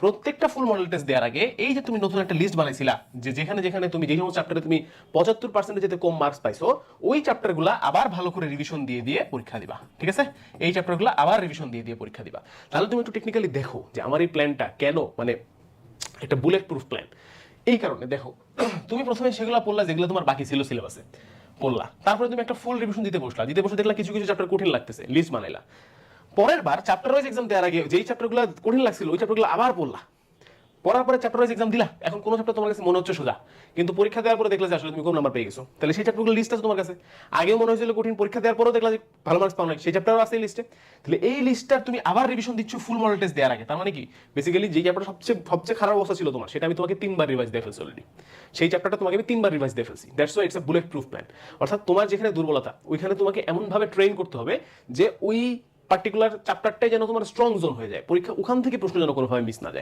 প্রত্যেকটা ফুল model test দেওয়ার আগে এই যে তুমি নতুন একটা লিস্ট বানাইছিলা, যে যেখানে যেখানে তুমি যে সমস্ত চ্যাপ্টারে তুমি পঁচাত্তর পার্সেন্টে যেতে কম মার্কস পাইছো, ওই চ্যাপ্টারগুলো আবার ভালো করে রিভিশন দিয়ে দিয়ে পরীক্ষা দিবা, ঠিক আছে? এই চ্যাপ্টারগুলো আবার রিভিশন দিয়ে দিয়ে পরীক্ষা দিবা। তাহলে তুমি একটু টেকনিক্যালি দেখো যে আমার এই প্ল্যানটা কেন মানে একটা বুলেট প্রুফ প্ল্যান এই কারণে দেখো, তুমি প্রথমে সেগুলো পড়লা, যেগুলো তোমার বাকি ছিল সিলেবাসে পড়লা। তারপরে তুমি একটা ফুল রিভিশন দিতে বসলা। দিতে বসে দেখলা কিছু কিছু চ্যাপ্টার কঠিন লাগতেছে লিস্ট বানাইলা। পরের বার চ্যাপ্টার ওয়াইজ এক্সাম দেওয়ার আগে যেই চ্যাপ্টারগুলো কঠিন লাগছিল, ওই চ্যাপ্টারগুলো আবার পড়লা। পড়ার পরে চ্যাপ্টার ওয়াইজ এক্সাম দিলা। এখন কোন চ্যাপ্টার তোমার কাছে মনে হচ্ছে সোজা। কিন্তু পরীক্ষা দেওয়ার পরে দেখলা যে আসলে তুমি কম নাম্বার পেয়ে গেছো। তাহলে সেই চ্যাপ্টারগুলো লিস্ট আছে তোমার কাছে। আগেও মনে হয়েছিল কঠিন, পরীক্ষা দেওয়ার পরেও দেখলা যে ভালো মার্কস পাও না সেই চ্যাপ্টারও আছে লিস্টে তাহলে এই লিস্টটা তুমি আবার রিভিশন দিচ্ছ ফুল মডেল টেস্ট দেওয়ার আগে। তার মানে কি? বেসিক্যালি যে চ্যাপ্টার সবচেয়ে সবচেয়ে খারাপ অবস্থা ছিল তোমার, সেটা আমি তোমাকে তিনবার রিভাইজ দিয়ে ফেলছি অলরেডি সেই চ্যাপ্টারটা তোমাকে আমি তিনবার রিভাইজ দিয়ে ফেলছি। That's why it's a bullet proof plan অর্থাৎ তোমার যেখানে দুর্বলতা, ওইখানে তোমাকে এমনভাবে ট্রেন করতে হবে যে ওই পার্টিকুলার চ্যাপ্টারটাই যেন তোমার স্ট্রং জোন হয়ে যায়। পরীক্ষা ওখান থেকে প্রশ্ন যেন কোনোভাবে মিস না যায়।